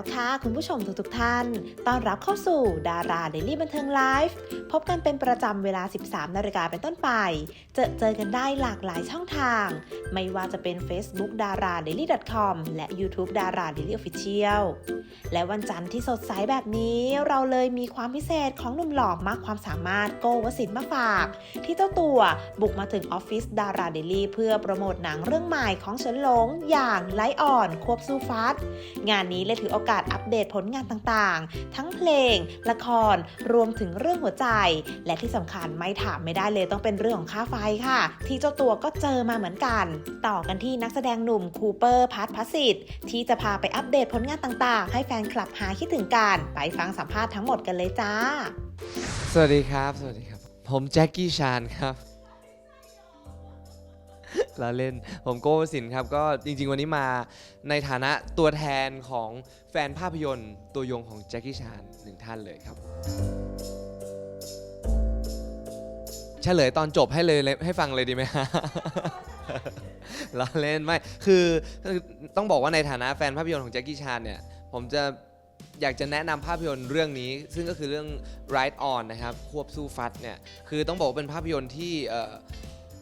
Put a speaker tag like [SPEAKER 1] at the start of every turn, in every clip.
[SPEAKER 1] แล้วค่ะ คุณผู้ชมทุกๆท่าน ต้อนรับเข้าสู่ดาราเดลี่บันเทิงไลฟ์ พบกันเป็นประจำเวลา 13 นาฬิกาเป็นต้นไป เจอเจอกันได้หลากหลายช่องทาง ไม่ว่าจะเป็น Facebook d a r a d a i l y com และ YouTube d a r a Daily Official และวันจันทร์ที่สดใสแบบนี้เราเลยมีความพิเศษของหนุ่มหล่อมากความสามารถโกวสินมาฝาก ที่เจ้าตัวบุกมาถึงออฟฟิศดาราเดลี่เพื่อโปรโมทหนังเรื่องใหม่ของเฉินหลงอย่างไลออนควบสู้ฟัดงานนี้เลยถือโอกาสอัปเดตผลงานต่างๆ ทั้งเพลง ละคร รวมถึงเรื่องหัวใจ และที่สำคัญไม่ถามไม่ได้เลยต้องเป็นเรื่องของค่าไฟค่ะ ที่เจ้าตัวก็เจอมาเหมือนกัน ต่อกันที่นักแสดงหนุ่มคูเปอร์พัทพัสสิทธิ์ที่จะพาไปอัปเดตผลงานต่างๆ ให้แฟนคลับหาคิดถึงกัน ไปฟังสัมภาษณ์ทั้งหมดกันเลยจ้า
[SPEAKER 2] สวัสดีครับ สวัสดีครับ ผมแจ็คกี้ชานครับ เราเล่น ผมโก้วสินครับ ก็จริง ๆ วันนี้มาในฐานะตัวแทนของแฟนภาพยนตร์ ตัวยงของแจ็คกี้ชานหนึ่งท่านเลยครับเฉลยตอนจบให้เลยให้ฟังเลยดีไหมฮะ เราเล่นไม่ คือต้องบอกว่าในฐานะแฟนภาพยนตร์ของแจ็คกี้ชานเนี่ย ผมจะอยากจะแนะนำภาพยนตร์เรื่องนี้ ซึ่งก็คือเรื่อง Ride On นะครับ ควบสู้ฟัดเนี่ย คือต้องบอกว่าเป็นภาพยนตร์ที่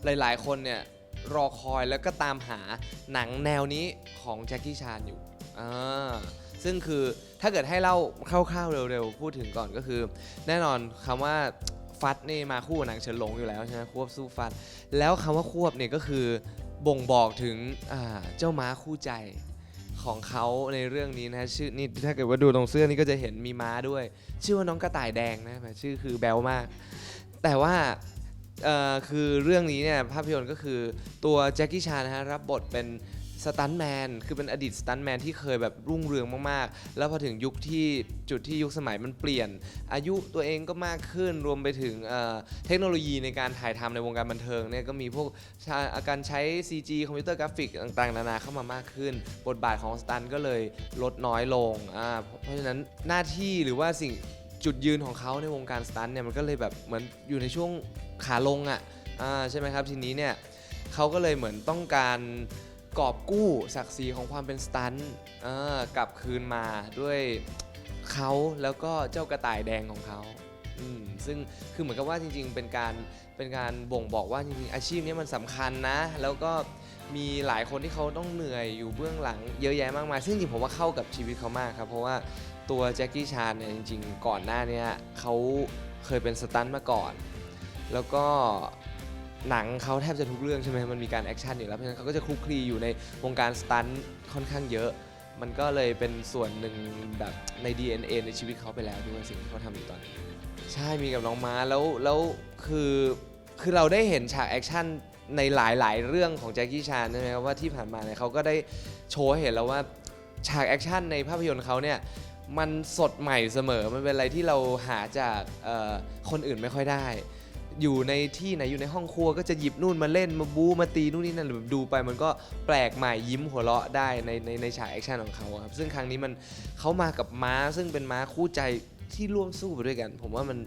[SPEAKER 2] หลาย ๆ คนเนี่ย รอคอยแล้วก็ตามหาหนังแนวนี้ของแจ็คกี้ชานอยู่อ่าซึ่งคือถ้าเกิดให้เล่าคร่าวๆเร็วๆ พูดถึงก่อนก็คือ แน่นอนคำว่าฟัดนี่มาคู่หนังเฉินหลงอยู่แล้วใช่ไหมควบสู้ฟัด แล้วคำว่าควบเนี่ยก็คือบ่งบอกถึงเจ้าม้าคู่ใจของเขาในเรื่องนี้นะชื่อนี่ถ้าเกิดว่าดูตรงเสื้อนี่ก็จะเห็นมีม้าด้วย ชื่อว่าน้องกระต่ายแดงนะชื่อคือแบลมาก แต่ว่า คือเรื่องนี้เนี่ยภาพยนตร์ก็คือตัวแจ็คกี้ชานะฮะรับบทเป็นสตันแมนคือเป็นอดีตสตันแมนที่เคยแบบรุ่งเรืองมากๆ แล้วพอถึงยุคที่จุดที่ยุคสมัยมันเปลี่ยน อายุตัวเองก็มากขึ้นรวมไปถึงเเทคโนโลยีในการถ่ายทำในวงการบันเทิงเนี่ยก็มีพวกใช้การใช้ CG คอมพิวเตอร์กราฟิกต่างๆ นานาเข้ามามากขึ้น บทบาทของสตันก็เลยลดน้อยลง เพราะฉะนั้นหน้าที่หรือว่าสิ่งจุดยืนของเขาในวงการสตันเนี่ยมันก็เลยแบบเหมือนอยู่ในช่วง ขาลงอะอ่าใช่ไหมครับทีนี้เนี่ยเขาก็เลยเหมือนต้องการกอบกู้ศักดิ์ศรีของความเป็นสตันท์อ่ากลับคืนมาด้วยเขาแล้วก็เจ้ากระต่ายแดงของเขาอืมซึ่งคือเหมือนกับว่าจริง ๆ เป็นการเป็นการบ่งบอกว่าจริงๆอาชีพนี้มันสำคัญนะ แล้วก็มีหลายคนที่เขาต้องเหนื่อยอยู่เบื้องหลังเยอะแยะมากมายซึ่งจริงๆผมว่าเข้ากับชีวิตเขามากครับ เพราะว่าตัวแจ็คกี้ชานเนี่ยจริง ๆ ก่อนหน้าเนี้ยเขาเคยเป็นสตันท์มาก่อน แล้วก็หนังเขาแทบจะทุกเรื่องใช่ไหมมันมีการแอคชั่นอยู่แล้วเพราะฉะนั้นเขาก็จะคลุกคลีอยู่ในวงการสตันท์ค่อนข้างเยอะ มันก็เลยเป็นส่วนหนึ่งแบบใน DNA ในชีวิตเขาไปแล้วด้วยสิ่งที่เขาทำอยู่ตอนนี้ ใช่มีกับน้องม้าแล้วแล้วคือคือเราได้เห็นฉากแอคชั่นในหลาย ๆ เรื่องของแจ็คกี้ชานใช่ไหมครับว่าที่ผ่านมาเนี่ยเขาก็ได้โชว์ให้เห็นแล้วว่าฉากแอคชั่นในภาพยนตร์เขาเนี่ยมันสดใหม่เสมอมันเป็นอะไรที่เราหาจากเอ่อคนอื่นไม่ค่อยได้ อยู่ในที่ไหนอยู่ในห้องครัว ก็จะหยิบนู่นมาเล่นมาบู๊มาตีนู่นนี่นั่นแบบดูไปมันก็แปลกใหม่ยิ้มหัวเราะได้ในในในฉากแอคชั่นของเขาอะครับซึ่งครั้งนี้มันเขามากับม้าซึ่งเป็นม้าคู่ใจที่ร่วมสู้ไปด้วยกัน ผมว่ามัน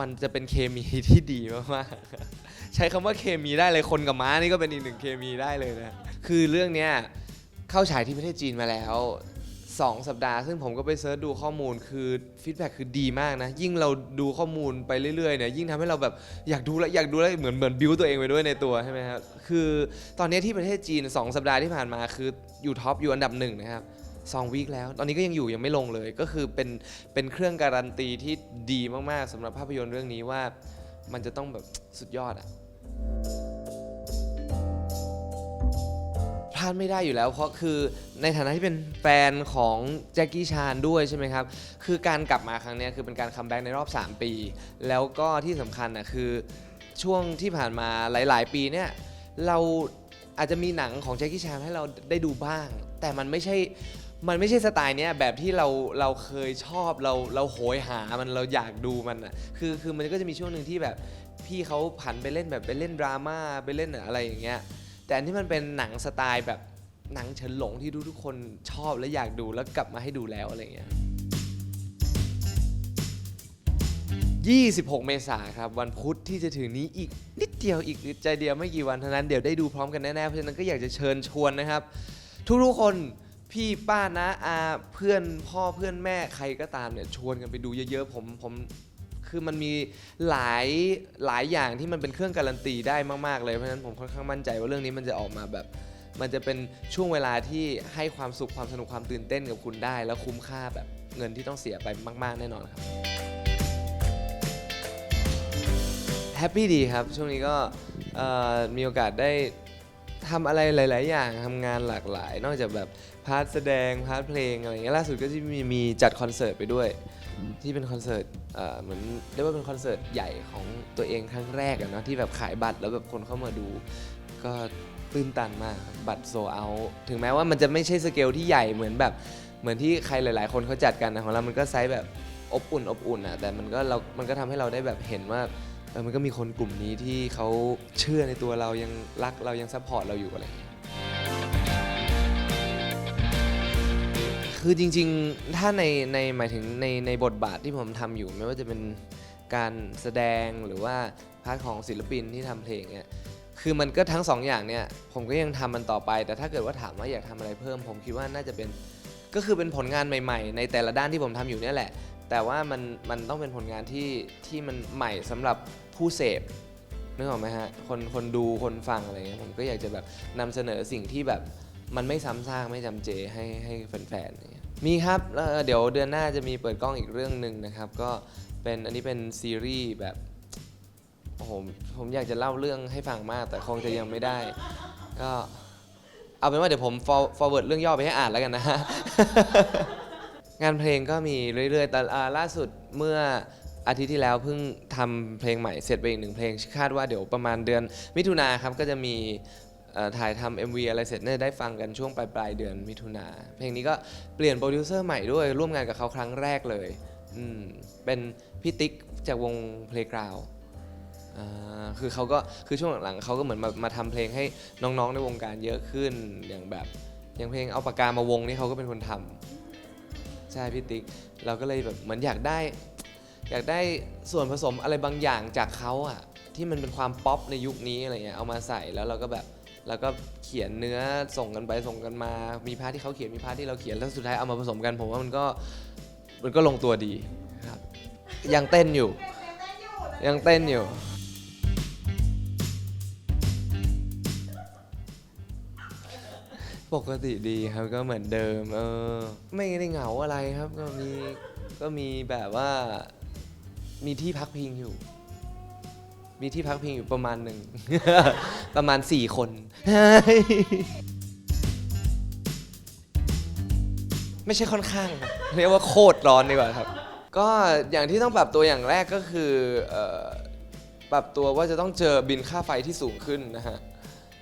[SPEAKER 2] มันจะเป็นเคมีที่ดีมากๆใช้คำว่าเคมีได้เลยคนกับม้านี่ก็เป็นอีกหนึ่งเคมีได้เลยนะคือเรื่องเนี้ยเข้าฉายที่ประเทศจีนมาแล้ว 2 สัปดาห์ ซึ่งผมก็ไปเซิร์ชดูข้อมูลคือฟีดแบ็คือดีมากนะ ยิ่งเราดูข้อมูลไปเรื่อยๆเนี่ยยิ่งทำให้เราแบบอยากดูแลอยากดูแลเหมือนเหมือนบิวตัวเองไปด้วยในตัวใช่ไหมครับคือตอนนี้ที่ประเทศจีน 2 สัปดาห์ที่ผ่านมาคืออยู่ท็อปอยู่อันดับหนึ่งนะครับสองวีคแล้ว ตอนนี้ก็ยังอยู่ยังไม่ลงเลย ก็คือเป็นเป็นเครื่องการันตีที่ดีมากๆสำหรับภาพยนตร์เรื่องนี้ว่ามันจะต้องแบบสุดยอดอะ ลาดไม่ได้อยู่แล้ว เพราะคือในฐานะที่เป็นแฟนของแจ็คกี้ชานด้วยใช่ไหมครับ คือการกลับมาครั้งนี้คือเป็นการคัมแบ็กในรอบ 3 ปี แล้วก็ที่สำคัญนะคือช่วงที่ผ่านมาหลาย ๆ ปีเนี่ยเราอาจจะมีหนังของแจ็คกี้ชานให้เราได้ดูบ้าง แต่มันไม่ใช่มันไม่ใช่สไตล์เนี้ยแบบที่เราเราเคยชอบเราเราโหยหามันเราอยากดูมันอะคือคือมันก็จะมีช่วงหนึ่งที่แบบพี่เขาผันไปเล่นแบบไปเล่นดราม่าไปเล่นอะไรอย่างเงี้ย แต่อันที่มันเป็นหนังสไตล์แบบหนังเฉินหลงที่ทุกๆคนชอบและอยากดูแล้วกลับมาให้ดูแล้วอะไรเงี้ย26 เมษายนครับ วันพุธที่จะถึงนี้อีกนิดเดียวอีกใจเดียวไม่กี่วันเท่านั้นเดี๋ยวได้ดูพร้อมกันแน่ๆ เพราะฉะนั้นก็อยากจะเชิญชวนนะครับ ทุกๆคนพี่ป้านะอาเพื่อนพ่อเพื่อนแม่ใครก็ตามเนี่ยชวนกันไปดูเยอะๆผมผม คือมันมีหลายหลายอย่างที่มันเป็นเครื่องการันตีได้มาก ๆ เลยเพราะฉะนั้นผมค่อนข้างมั่นใจว่าเรื่องนี้มันจะออกมาแบบ มันจะเป็นช่วงเวลาที่ให้ความสุขความสนุกความตื่นเต้นกับคุณได้ แล้วคุ้มค่าแบบเงินที่ต้องเสียไปมาก ๆ แน่นอนครับแฮปปี้ดีครับช่วงนี้ก็มีโอกาสได้ทำอะไรหลาย ๆ อย่างทำงานหลากหลาย นอกจากแบบพาร์ทแสดงพาร์ทเพลงอะไรอย่างเงี้ยล่าสุดก็จะมีมีจัดคอนเสิร์ตไปด้วย ที่เป็นคอนเสิร์ตเอ่อเหมือนเรียกว่าเป็นคอนเสิร์ตใหญ่ของตัวเองครั้งแรกอะเนาะที่แบบขายบัตรแล้วแบบคนเข้ามาดู ก็ตื้นตันมากครับบัตรโซเอา ถึงแม้ว่ามันจะไม่ใช่สเกลที่ใหญ่เหมือนแบบเหมือนที่ใครหลาย ๆ คนเขาจัดกันนะของเรา มันก็ไซส์แบบอบอุ่นอบอุ่นอะแต่มันก็เรา มันก็ทำให้เราได้แบบเห็นว่าเออมันก็มีคนกลุ่มนี้ที่เขาเชื่อในตัวเรายังรักเรายังซัพพอร์ตเราอยู่อะไรอย่างเงี้ย คือจริงๆ ถ้าในในหมายถึงในในบทบาทที่ผมทำอยู่ ไม่ว่าจะเป็นการแสดงหรือว่าพาร์ทของศิลปินที่ทำเพลงเนี่ยคือมันก็ทั้งสองอย่างเนี่ยผมก็ยังทำมันต่อไป แต่ถ้าเกิดว่าถามว่าอยากทำอะไรเพิ่ม ผมคิดว่าน่าจะเป็นก็คือเป็นผลงานใหม่ ๆ ในแต่ละด้านที่ผมทำอยู่เนี่ยแหละ แต่ว่ามันมันต้องเป็นผลงานที่ที่มันใหม่สำหรับผู้เสพนึกออกไหมฮะคนคนดูคนฟังอะไรเงี้ยผมก็อยากจะแบบนำเสนอสิ่งที่แบบ มันไม่ซ้ำซากไม่จำเจให้ให้แฟนๆอย่างเงี้ยมีครับแล้วเดี๋ยวเดือนหน้าจะมีเปิดกล้องอีกเรื่องหนึ่งนะครับ ก็เป็นอันนี้เป็นซีรีส์แบบโอ้โหผมอยากจะเล่าเรื่องให้ฟังมาก แต่คงจะยังไม่ได้ ก็เอาเป็นว่าเดี๋ยวผม forward เรื่องย่อไปให้อ่านแล้วกันนะฮะ งานเพลงก็มีเรื่อยๆ แต่ล่าสุดเมื่ออาทิตย์ที่แล้วเพิ่งทำเพลงใหม่เสร็จไปอีกหนึ่งเพลง คาดว่าเดี๋ยวประมาณเดือนมิถุนาครับก็จะมี ถ่ายทำ MV อะไรเสร็จน่าจะได้ฟังกันช่วงปลายปลายเดือนมิถุนาเพลงนี้ก็เปลี่ยนโปรดิวเซอร์ใหม่ด้วยร่วมงานกับเขาครั้งแรกเลยอืมเป็นพี่ติ๊กจากวง Playground คือเขาก็คือช่วงหลังๆเขาก็เหมือนมามาทำเพลงให้น้องๆในวงการเยอะขึ้นอย่างแบบอย่างเพลงเอาปากกามาวงนี่เขาก็เป็นคนทำใช่พี่ติ๊กเราก็เลยแบบเหมือนอยากได้ อยากได้ส่วนผสมอะไรบางอย่างจากเขาอะที่มันเป็นความป๊อปในยุคนี้อะไรเงี้ยเอามาใส่แล้วเราก็แบบ แล้วก็เขียนเนื้อส่งกันไปส่งกันมา มีพาร์ทที่เขาเขียนมีพาร์ทที่เราเขียนแล้วสุดท้ายเอามาผสมกัน ผมว่ามันก็มันก็ลงตัวดีครับยังเต้นอยู่ ยังเต้นอยู่ปกติดีครับก็เหมือนเดิม เออ ไม่ได้เหงาอะไรครับ ก็มีก็มีแบบว่า มีที่พักพิงอยู่ มีที่พักพิงอยู่ประมาณหนึ่ง ประมาณ 4 คน ไม่ใช่ค่อนข้างครับเรียกว่าโคตรร้อนดีกว่าครับ ก็อย่างที่ต้องปรับตัวอย่างแรกก็คือเอ่อปรับตัวว่าจะต้องเจอบินค่าไฟที่สูงขึ้นนะฮะ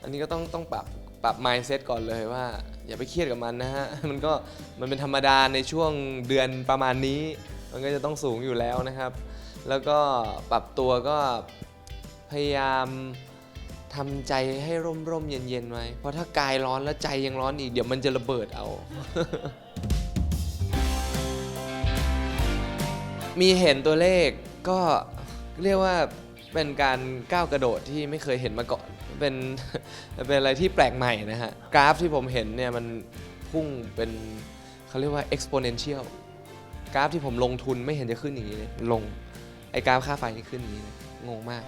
[SPEAKER 2] อันนี้ก็ต้องต้องปรับปรับ mindset ก่อนเลยว่า อย่าไปเครียดกับมันนะฮะ มันก็มันเป็นธรรมดาในช่วงเดือนประมาณนี้ มันก็จะต้องสูงอยู่แล้วนะครับ แล้วก็ปรับตัวก็พยายาม ทำใจให้ร่มร่มๆเย็นเย็นๆไว้ เพราะถ้ากายร้อนแล้วใจยังร้อนอีก เดี๋ยวมันจะระเบิดเอา มีเห็นตัวเลขก็เรียกว่าเป็นการก้าวกระโดดที่ไม่เคยเห็นมาก่อน เป็นเป็นอะไรที่แปลกใหม่นะฮะ กราฟที่ผมเห็นเนี่ยมันพุ่งเป็นเขาเรียกว่า exponential กราฟที่ผมลงทุนไม่เห็นจะขึ้นอย่างนี้เลย ลง ไอ้กราฟค่าไฟนี่ขึ้นอย่างนี้เลยงงมาก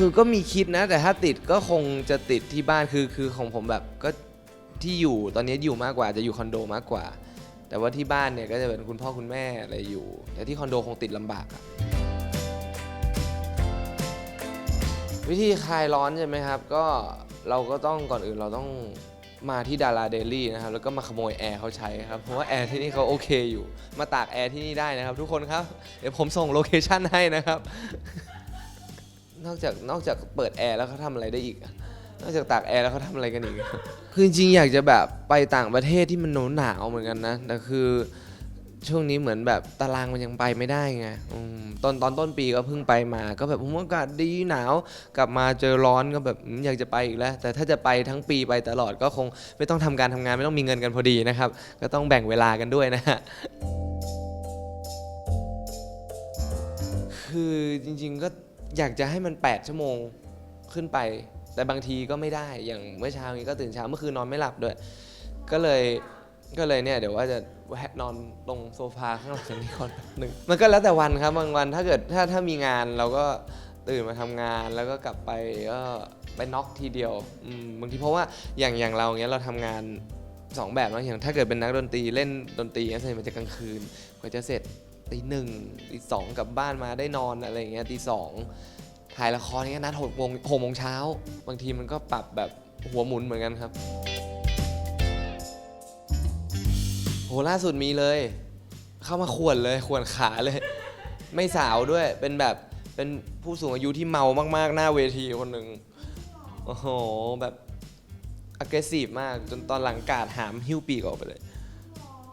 [SPEAKER 2] คือก็มีคิดนะ แต่ถ้าติดก็คงจะติดที่บ้านคือคือของผมแบบก็ที่อยู่ตอนนี้อยู่มากกว่าจะอยู่คอนโดมากกว่า แต่ว่าที่บ้านเนี่ยก็จะเป็นคุณพ่อคุณแม่อะไรอยู่ แต่ที่คอนโดคงติดลำบากอะวิธีคลายร้อนใช่ไหมครับก็เราก็ต้องก่อนอื่นเราต้องมาที่ดาราเดลี่นะครับแล้วก็มาขโมยแอร์เขาใช้ครับเพราะว่าแอร์ที่นี่เขาโอเคอยู่ มาตากแอร์ที่นี่ได้นะครับ ทุกคนครับ เดี๋ยวผมส่งโลเคชั่นให้นะครับ นอกจากนอกจากเปิดแอร์แล้วเขาทำอะไรได้อีกอะนอกจากตากแอร์แล้วเขาทำอะไรกันอีกคือจริงๆอยากจะแบบไปต่างประเทศที่มันหนาวหนาวๆเหมือนกันนะแต่คือ ช่วงนี้เหมือนแบบตารางมันยังไปไม่ได้ไงอืมตอนตอนต้นปีก็เพิ่งไปมา ก็แบบผมว่าอากาศดีหนาว กลับมาเจอร้อนก็แบบอืมอยากจะไปอีกแล้ว แต่ถ้าจะไปทั้งปีไปตลอดก็คงไม่ต้องทำการทำงานไม่ต้องมีเงินกันพอดีนะครับ ก็ต้องแบ่งเวลากันด้วยนะฮะ คือจริงๆก็ อยากจะให้มัน 8 ชั่วโมงขึ้นไป แต่บางทีก็ไม่ได้อย่างเมื่อเช้านี้ก็ตื่นเช้าเมื่อคืนนอนไม่หลับด้วย ก็เลยก็เลยเนี่ยเดี๋ยวว่าจะแวะนอนตรงโซฟาข้างหลังนี้ก่อนหนึ่งมันก็แล้วแต่วันครับบางวันถ้าเกิดถ้าถ้ามีงานเราก็ตื่นมาทำงานแล้วก็กลับไปก็ไปน็อกทีเดียวบางทีเพราะว่าอย่างอย่างเราเงี้ยเราทำงานสองแบบนะอย่างถ้าเกิดเป็นนักดนตรีเล่นดนตรีเนี่ยส่วนใหญ่มันจะกลางคืนกว่าจะเสร็จ ตีหนึ่งตีสองกลับบ้านมาได้นอนอะไรอย่างเงี้ยตีสองถ่ายละครเงี้ยนัดหกโมงหกโมงเช้า บางทีมันก็ปรับแบบหัวหมุนเหมือนกันครับ โหล่าสุดมีเลย เข้ามาขวนเลยขวนขาเลย ไม่สาวด้วยเป็นแบบเป็นผู้สูงอายุที่เมามากๆ หน้าเวทีคนหนึ่งโอ้โหแบบ aggressive มากจนตอนหลังกาดหามหิ้วปีกออกไปเลย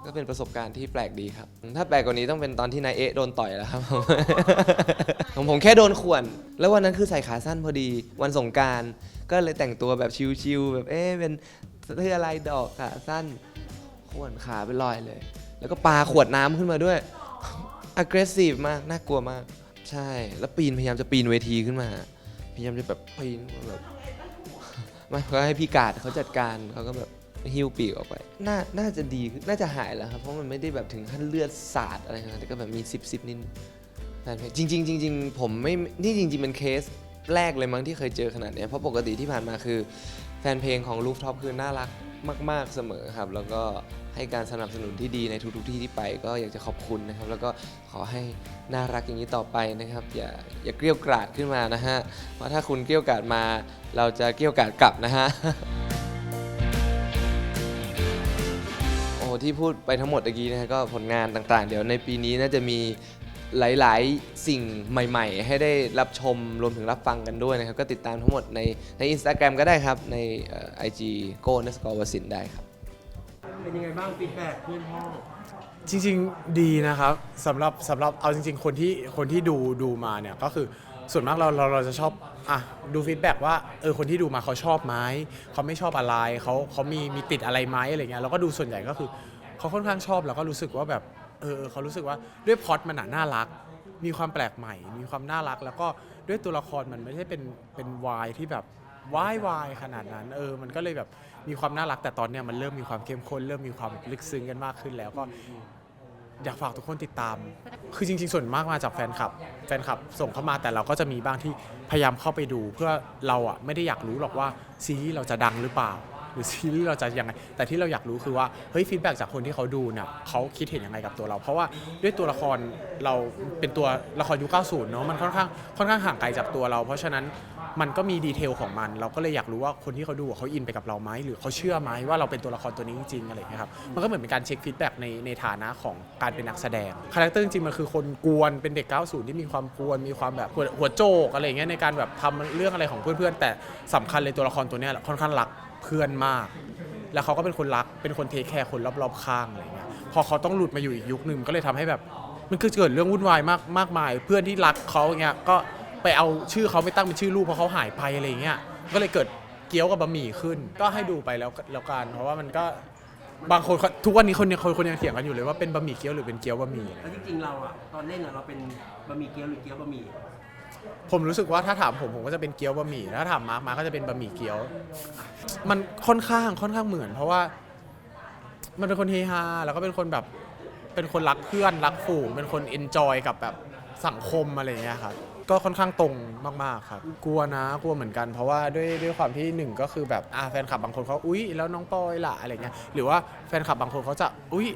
[SPEAKER 2] ก็เป็นประสบการณ์ที่แปลกดีครับ ถ้าแปลกกว่านี้ต้องเป็นตอนที่นายเอะโดนต่อยแล้วครับของผมแค่โดนข่วน แล้ววันนั้นคือใส่ขาสั้นพอดี วันสงกรารก็เลยแต่งตัวแบบชิลๆแบบเอ๊ะเป็นเสื้อลายดอกขาสั้นข่วนขาเป็นรอยเลย แล้วก็ปาขวดน้ำขึ้นมาด้วย aggressive มากน่ากลัวมาก ใช่ แล้วปีนพยายามจะปีนเวทีขึ้นมา พยายามจะแบบปีนแบบไม่ก็ให้พี่กาดเขาจัดการเขาก็แบบ หิ้วปีกออกไป น่า น่าจะดีขึ้นน่าจะหายแล้วครับ เพราะมันไม่ได้แบบถึงขั้นเลือดสาดอะไรนะแต่ก็แบบมีซิบซิบนิดแฟนเพลงจริงจริงๆผมไม่ นี่จริงๆเป็นเคสแรกเลยมั้งที่เคยเจอขนาดเนี้ยเพราะปกติที่ผ่านมาคือ แฟนเพลงของลูฟท็อปคือน่ารักมาก ๆเสมอครับ แล้วก็ให้การสนับสนุนที่ดีในทุก ๆ ที่ที่ไป ก็อยากจะขอบคุณนะครับ แล้วก็ขอให้น่ารักอย่างนี้ต่อไปนะครับ อย่าอย่าเกลี้ยวกราดขึ้นมานะฮะเพราะถ้าคุณเกลี้ยวกราดมา เราจะเกลี้ยวกราดกลับนะฮะ ที่พูดไปทั้งหมดเมื่อกี้นะฮะก็ผลงานต่างๆ เดี๋ยวในปีนี้น่าจะมีหลายๆ สิ่งใหม่ๆ ให้ได้รับชมรวมถึงรับฟังกันด้วยนะครับ ก็ติดตามทั้งหมดในใน Instagram ก็ได้ครับ ในไอจีโก้นสกอร์วสินได้ครับ
[SPEAKER 3] เป็นยังไงบ้างฟีดแบ็กเพื่อนห้อง
[SPEAKER 4] จริงๆดีนะครับสำหรับสำหรับเอาจริง ๆ คนที่คนที่ดูดูมาเนี่ยก็คือ ส่วนมากเราเราเราจะชอบอะดูฟีดแบ็กว่าเออคนที่ดูมาเขาชอบไหมเขาไม่ชอบอะไรเขาเขามีมีติดอะไรไหมอะไรเงี้ยเราก็ดูส่วนใหญ่ก็คือเขาค่อนข้างชอบแล้วก็รู้สึกว่าแบบเออเขารู้สึกว่าด้วยพล็อตมันน่ะน่ารัก มีความแปลกใหม่ มีความน่ารัก แล้วก็ด้วยตัวละครมันไม่ใช่เป็นเป็นวายที่แบบวายวายขนาดนั้นเออมันก็เลยแบบมีความน่ารักแต่ตอนเนี้ยมันเริ่มมีความเข้มข้นเริ่มมีความลึกซึ้งกันมากขึ้นแล้วก็ อยากฝากทุกคนติดตาม คือจริง ๆ ส่วนมากมาจากแฟนคลับ แฟนคลับส่งเข้ามาแต่เราก็จะมีบ้างที่พยายามเข้าไปดู เพื่อเราอะไม่ได้อยากรู้หรอกว่าซีรีส์เราจะดังหรือเปล่า หรือซีรีส์เราจะยังไง แต่ที่เราอยากรู้คือว่าเฮ้ยฟีดแบ็จากคนที่เขาดูเนี่ยเขาคิดเห็นยังไงกับตัวเรา เพราะว่าด้วยตัวละครเราเป็นตัวละครยุค 90 เนาะมันค่อนข้างค่อนข้างห่างไกลจากตัวเรา เพราะฉะนั้น มันก็มีดีเทลของมัน เราก็เลยอยากรู้ว่าคนที่เขาดูเขาอินไปกับเราไหมหรือเขาเชื่อไหมว่าเราเป็นตัวละครตัวนี้จริงๆอะไรอย่างเงี้ยครับมันก็เหมือนเป็นการเช็คฟีดแบ็กในในฐานะของการเป็นนักแสดงคาแรคเตอร์จริงๆมันคือคนกวนเป็นเด็ก 90 ที่มีความกวนมีความแบบหัวหัวโจกอะไรอย่างเงี้ยในการแบบทำเรื่องอะไรของเพื่อนๆ แต่สำคัญเลยตัวละครตัวเนี้ยค่อนข้างรักเพื่อนมาก แล้วเขาก็เป็นคนรักเป็นคนเทคแคร์คนรอบๆข้างอะไรเงี้ยพอเขาต้องหลุดมาอยู่อีกยุคหนึ่งก็เลยทำให้แบบมันคือเกิดเรื่องวุ่นวายมากมากมาย เพื่อนที่รักเขาเงี้ยก็ ไปเอาชื่อเขาไม่ตั้งเป็นชื่อลูกเพราะเขาหายไปอะไรเงี้ยก็เลยเกิดเกี๊ยวกับบะหมี่ขึ้น ก็ให้ดูไปแล้วแล้วกันเพราะว่ามันก็บางคนเขาทุกวันนี้คนยังคนคนยังเถียงกันอยู่เลยว่าเป็นบะหมี่เกี๊ยวหรือเป็นเกี๊ยวบะหมี่
[SPEAKER 3] แล้วจริงๆเราอะตอนเล่นอะเราเป็นบะหมี่เกี๊ยวหรือเกี๊ยวบะหมี่
[SPEAKER 4] ผมรู้สึกว่าถ้าถามผมผมก็จะเป็นเกี๊ยวบะหมี่ถ้าถามมาร์คมาร์คก็จะเป็นบะหมี่เกี๊ยว มันค่อนข้างค่อนข้างเหมือน เพราะว่า มันเป็นคนเฮฮาแล้วก็เป็นคนแบบเป็นคนรักเพื่อนรักฝูงเป็นคนเอนจอยกับแบบสังคมอะไรอย่างเงี้ยครับ ก็ค่อนข้างตรงมากๆครับ กลัวนะกลัวเหมือนกัน เพราะว่าด้วยด้วยความที่หนึ่งก็คือแบบอ่าแฟนคลับบางคนเขาอุ๊ย แล้วน้องปอยล่ะอะไรเงี้ยหรือว่าแฟนคลับบางคนเขาจะอุ๊ย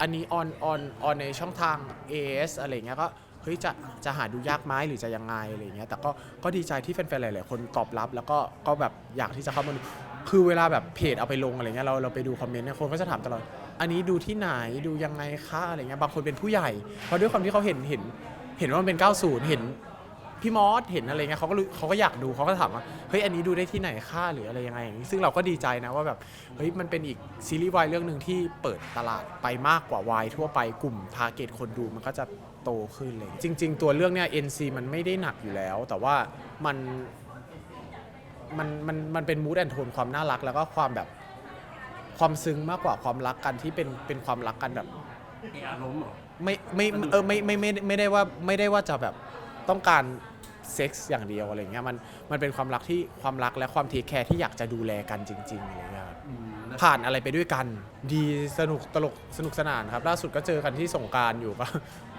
[SPEAKER 4] อันนี้ออนออนออนในช่องทาง AS อะไรเงี้ยก็เฮ้ยจะจะหาดูยากไหมหรือจะยังไงอะไรเงี้ยแต่ก็ก็ดีใจที่แฟนๆหลายๆคนตอบรับ แล้วก็ก็แบบอยากที่จะเข้ามาดูคือเวลาแบบเพจเอาไปลงอะไรเงี้ยเราเราไปดูคอมเมนต์เนี่ยคนก็จะถามตลอดอันนี้ดูที่ไหนดูยังไงคะอะไรเงี้ยบางคนเป็นผู้ใหญ่เพราะด้วยความที่เขาเห็นเห็นเห็นว่ามันเป็น 90 เห็น พี่มอสเห็นอะไรเงี้ยเขาก็รู้เขาก็อยากดูเขาก็ถามว่าเฮ้ยอันนี้ดูได้ที่ไหนค่าหรืออะไรยังไงอย่างนี้ซึ่งเราก็ดีใจนะว่าแบบเฮ้ยมันเป็นอีกซีรีส์วายเรื่องหนึ่งที่เปิดตลาดไปมากกว่าวายทั่วไปกลุ่มทาร์เก็ตคนดูมันก็จะโตขึ้นเลย จริง ๆ ตัวเรื่องเนี้ย NC มันไม่ได้หนักอยู่แล้ว แต่ว่ามันมันมันมันเป็นมูดแอนโทนความน่ารักแล้วก็ความแบบความซึ้งมากกว่าความรักกันที่เป็นเป็นความรักกันแบบ
[SPEAKER 3] เอออารมณ์เหรอ
[SPEAKER 4] ไม่ไม่เออไม่ไม่ไม่ไม่ได้ว่าไม่ได้ว่าจะแบบต้องการ เซ็กส์อย่างเดียวอะไรเงี้ยมันมันเป็นความรักที่ความรักและความเทคแคร์ที่อยากจะดูแลกันจริงๆอะไรเงี้ยครับ
[SPEAKER 3] อืมแล้ว
[SPEAKER 4] ผ่านอะไรไปด้วยกัน ดีสนุกตลกสนุกสนานครับ ล่าสุดก็เจอกันที่สงกรารอยู่ก็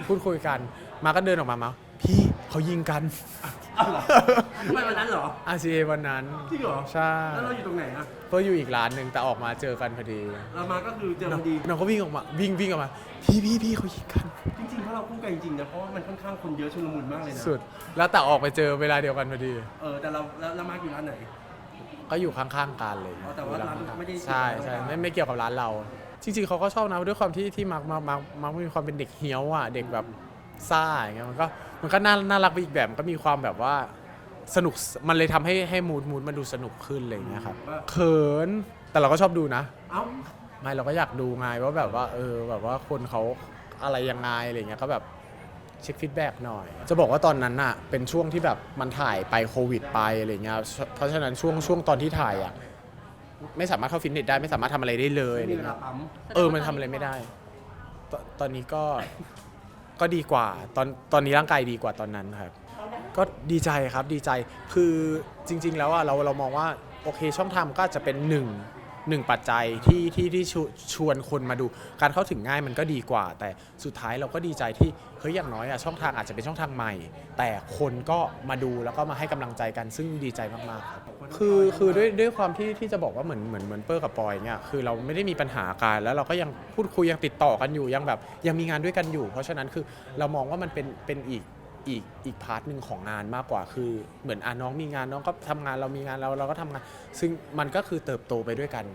[SPEAKER 4] พูดคุยกัน มาก็เดินออกมามาพี่เขายิงกัน
[SPEAKER 3] อ้าวเหรอทำไมวันนั้นเหรอ
[SPEAKER 4] อาซีวันนั้น
[SPEAKER 3] จริงเหรอ
[SPEAKER 4] ใช่
[SPEAKER 3] แล้วเราอยู่ตรงไหนอะ
[SPEAKER 4] ก็อยู่อีกร้านหนึ่งแต่ออกมาเจอกันพอดี
[SPEAKER 3] เรามาก็คือเจอพอดี
[SPEAKER 4] น้องก็วิ่งออกมาวิ่งวิ่งออกมาพี่พี่พี่เขายิงกัน
[SPEAKER 3] จริงๆเพราะเราคู่กันจริงๆนะเพราะว่ามันค่อนข้างคนเยอะชุลมุนมากเลยนะ
[SPEAKER 4] สุด แล้วแต่ออกไปเจอเวลาเดียวกันพอดี
[SPEAKER 3] เออแต่เราแล้วแล้วมาร์คอยู่ร้านไหน
[SPEAKER 4] ก็อยู่ข้างๆกันเลย
[SPEAKER 3] อ๋อแต่ว่าร้านไม่ได้
[SPEAKER 4] ใช่ใช่ไม่ไม่เกี่ยวกับร้านเรา จริงๆเขาก็ชอบนะด้วยความที่ที่มาร์คมาร์คมาร์คมาร์คมีความเป็นเด็กเฮี้ยวอะเด็กแบบซ่าอย่างเงี้ยมันก็มันก็น่าน่ารักไปอีกแบบมันก็มีความแบบว่าสนุกมันเลยทำให้ให้มูดมูดมันดูสนุกขึ้นอะไรอย่างเงี้ยครับเขินแต่เราก็ชอบดูนะ
[SPEAKER 3] เอ้า
[SPEAKER 4] ไม่เราก็อยากดูไงว่าแบบว่าเออแบบว่าคนเขา อะไรยังไงอะไรเงี้ยก็แบบเช็คฟีดแบ็กหน่อย จะบอกว่าตอนนั้นน่ะเป็นช่วงที่แบบมันถ่ายไปโควิดไปอะไรเงี้ยเพราะฉะนั้นช่วงช่วงตอนที่ถ่ายอะไม่สามารถเข้าฟิตเนสได้ไม่สามารถทำอะไรได้เลย
[SPEAKER 3] ไม่
[SPEAKER 4] อะไร
[SPEAKER 3] มีเว
[SPEAKER 4] เงี้
[SPEAKER 3] ลายปั๊ม
[SPEAKER 4] เออมันทำอะไรไม่ได้ตตอนนี้ก็ก็ดีกว่า ตอนตอนนี้ร่างกายดีกว่าตอนนั้นครับ ก็ดีใจครับดีใจคือจริง ๆ แล้วอะเราเรามองว่าโอเคช่องทางก็อาจจะเป็นหนึ่ง หนึ่งปัจจัยที่ที่ที่ชวชวนคนมาดู การเข้าถึงง่ายมันก็ดีกว่า แต่สุดท้ายเราก็ดีใจที่เฮ้ยอย่างน้อยอะช่องทางอาจจะเป็นช่องทางใหม่ แต่คนก็มาดูแล้วก็มาให้กำลังใจกันซึ่งดีใจมากๆครับคือคือด้วยด้วยความที่ที่จะบอกว่าเหมือนเหมือนเหมือนเปอร์กับปอยเนี่ยคือเราไม่ได้มีปัญหากันแล้วเราก็ยังพูดคุยยังติดต่อกันอยู่ยังแบบยังมีงานด้วยกันอยู่ เพราะฉะนั้นคือเรามองว่ามันเป็นเป็นอีก อีกอีกพาร์ทหนึ่งของงานมากกว่าคือ เหมือนอะน้องมีงานน้องก็ทำงานเรามีงานเราเราก็ทำงาน ซึ่งมันก็คือเติบโตไปด้วยกัน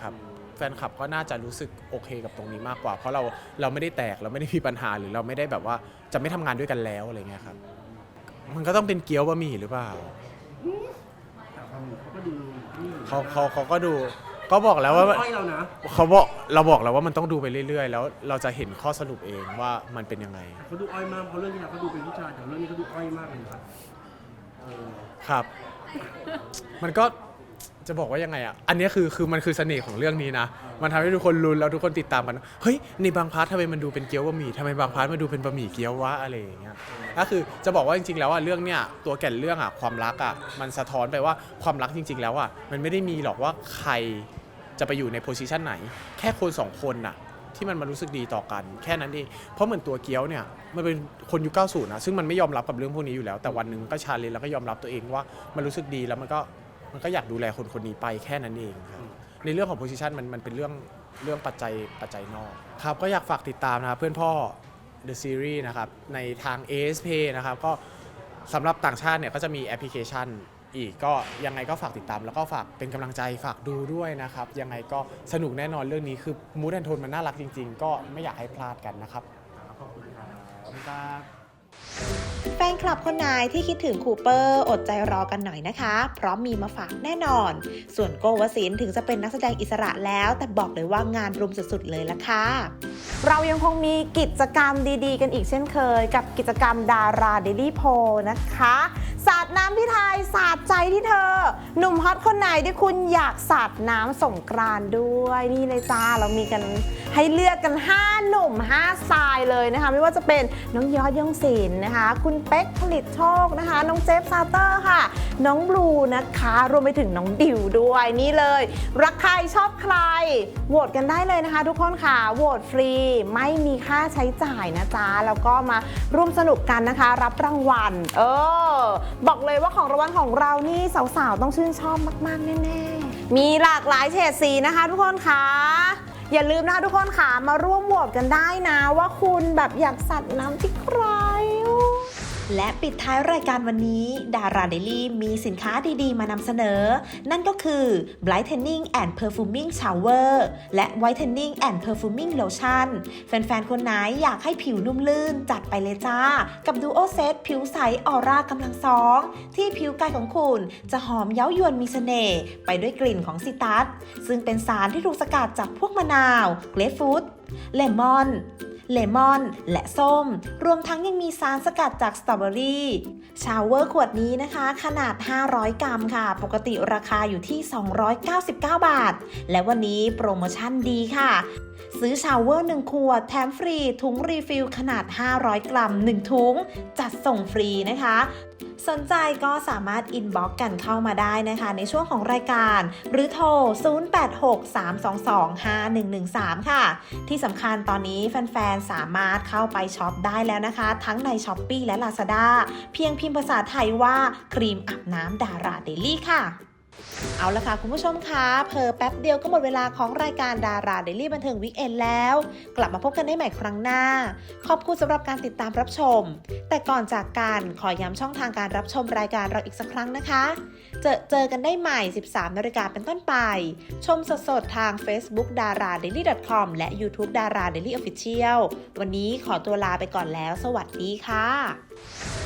[SPEAKER 4] ครับแฟนคลับก็น่าจะรู้สึกโอเคกับตรงนี้มากกว่า เพราะเราเราไม่ได้แตกเราไม่ได้มีปัญหาหรือเราไม่ได้แบบว่าจะไม่ทำงานด้วยกันแล้วอะไรเงี้ยครับ มันก็ต้องเป็นเกี๊ยวบะหมี่หรือเปล่า
[SPEAKER 3] แต่ความหนึ่งเขาก็ดูนี่
[SPEAKER 4] เขาเขาเขาก็ดู ก็บอกแล้วว่า
[SPEAKER 3] อ้อยเรานะ
[SPEAKER 4] เขาบอกเราบอกแล้วว่ามันต้องดูไปเรื่อยๆ แล้วเราจะเห็นข้อสรุปเองว่ามันเป็นยังไง
[SPEAKER 3] เขาดูอ้อยมากเพราะเรื่องที่แล้วเขาดูเป็นผู้ชายแต่เรื่องนี้เขาดูอ้อยมากเลยนะครับ เออ
[SPEAKER 4] ครับ มันก็ จะบอกว่ายังไงอะ อันเนี้ยคือคือมันคือเสน่ห์ของเรื่องนี้นะ มันทำให้ทุกคนลุ้นแล้วทุกคนติดตามกัน เฮ้ยในบางพาร์ททำไมมันดูเป็นเกี๊ยวบะหมี่ทำไมบางพาร์ทมันดูเป็นบะหมี่เกี๊ยววะอะไรอย่างเงี้ยก็คือจะบอกว่าจริงๆแล้วอะเรื่องเนี้ยตัวแก่นเรื่องอะความรักอะมันสะท้อนไปว่าความรักจริง ๆ แล้วอะมันไม่ได้มีหรอกว่าใครจะไปอยู่ในโพสิชันไหน แค่คนสองคนน่ะที่มันมารู้สึกดีต่อกันแค่นั้นเอง เพราะเหมือนตัวเกี๊ยวเนี่ยมันเป็นคนยุค 90 นะ ซึ่งมันไม่ยอมรับกับเรื่องพวกนี้อยู่แล้ว แต่วันหนึ่งก็ชาเลนจ์แล้วก็ยอมรับตัวเองว่ามันรู้สึกดีแล้วมันก็ มันก็อยากดูแลคนคนนี้ไปแค่นั้นเองครับในเรื่องของโพสิชันมันมันเป็นเรื่องเรื่องปัจจัยปัจจัยนอกครับก็อยากฝากติดตามนะครับเพื่อนพ่อ The Series นะครับในทาง ASP นะครับก็สำหรับต่างชาติเนี่ยก็จะมีแอปพลิเคชันอีกก็ยังไงก็ฝากติดตาม แล้วก็ฝากเป็นกำลังใจฝากดูด้วยนะครับ ยังไงก็สนุกแน่นอนเรื่องนี้คือมูดแอนโทนมันน่ารักจริง ๆ ก็ไม่อยากให้พลาดกันนะครับ
[SPEAKER 3] ขอบคุณครับ
[SPEAKER 4] ขอบคุณครับ
[SPEAKER 1] แฟนคลับคนไหนที่คิดถึงคูเปอร์ อดใจรอกันหน่อยนะคะ เพราะมีมาฝากแน่นอน ส่วนโกวสินถึงจะเป็นนักแสดงอิสระแล้ว แต่บอกเลยว่างานรุมสุดๆเลยละค่ะ
[SPEAKER 5] เรายังคงมีกิจกรรมดีๆ กันอีกเช่นเคย กับกิจกรรมดาราเดลี่โพนะคะ สาดน้ำที่ไทยสาดใจที่เธอ หนุ่มฮอตคนไหนที่คุณอยากสาดน้ำสงกรานด้วยนี่เลยจ้าเรามีกันให้เลือกกัน 5 หนุ่ม5ทรายเลยนะคะ ไม่ว่าจะเป็นน้องยอดยงศิลป์นะคะ คุณเป๊กผลิตโชคนะคะ น้องเจฟซาเตอร์ค่ะ น้องบลูนะคะ รวมไปถึงน้องดิวด้วยนี่เลย รักใครชอบใครโหวตกันได้เลยนะคะ ทุกคนค่ะโหวตฟรีไม่มีค่าใช้จ่ายนะจ๊ะแล้วก็มาร่วมสนุกกันนะคะ รับรางวัล เออ บอกเลยว่าของรางวัลของเรานี่สาวๆต้องชื่นชอบมากๆแน่ๆมีหลากหลายเฉดสีนะคะ ทุกคนค่ะอย่าลืมนะคะทุกคนค่ะมาร่วมโหวตกันได้นะ ว่าคุณแบบอยากสัตว์น้ำที่ใคร
[SPEAKER 1] และปิดท้ายรายการวันนี้ ดาราเดลี่มีสินค้าดีๆ มานำเสนอ นั่นก็คือ Brightening and Perfuming Shower และ Whitening and Perfuming Lotion แฟนๆ คนไหนอยากให้ผิวนุ่มลื่นจัดไปเลยจ้า กับ Duo Set ผิวใสออร่ากำลังสอง ที่ผิวกายของคุณจะหอมเย้ายวนมีเสน่ห์ไปด้วยกลิ่นของซิตัสซึ่งเป็นสารที่ถูกสกัดจากพวกมะนาว เกรฟฟรุตเลมอน เลมอน และส้ม รวมทั้งยังมีสารสกัดจากสตรอเบอรี่ชาวเวอร์ขวดนี้นะคะ ขนาด 500 กรัมค่ะ ปกติราคาอยู่ที่ 299 บาท และวันนี้โปรโมชั่นดีค่ะ ซื้อชาวเวอร์ 1 ขวด แถมฟรี ถุงรีฟิลขนาด 500 กรัม 1 ถุง จัดส่งฟรีนะคะ สนใจก็สามารถอินบ็อกกันเข้ามาได้นะคะ ในช่วงของรายการ หรือโทร 0863225113 ค่ะ ที่สำคัญตอนนี้แฟนๆ สามารถเข้าไปช็อปได้แล้วนะคะ ทั้งใน s h อ p e e และ Lazada เพียงพิมพ์ภาษาไทยว่าครีมอาบน้ำดาราเดลี่ค่ะ เอาละค่ะ คุณผู้ชมคะเพอแป๊บเดียวก็หมดเวลาของรายการดาราเดลี่บันเทิงวิกเอนแล้ว กลับมาพบกันได้ใหม่ครั้งหน้า ขอบคุณสำหรับการติดตามรับชม แต่ก่อนจากกันขอย้ำช่องทางการรับชมรายการเราอีกสักครั้งนะคะ เจอเจอกันได้ใหม่ 13นาฬิกาเป็นต้นไป ชมสดๆทาง Facebook d a r a d a i l y com และ YouTube d a r a Daily Official วันนี้ขอตัวลาไปก่อนแล้ว สวัสดีค่ะ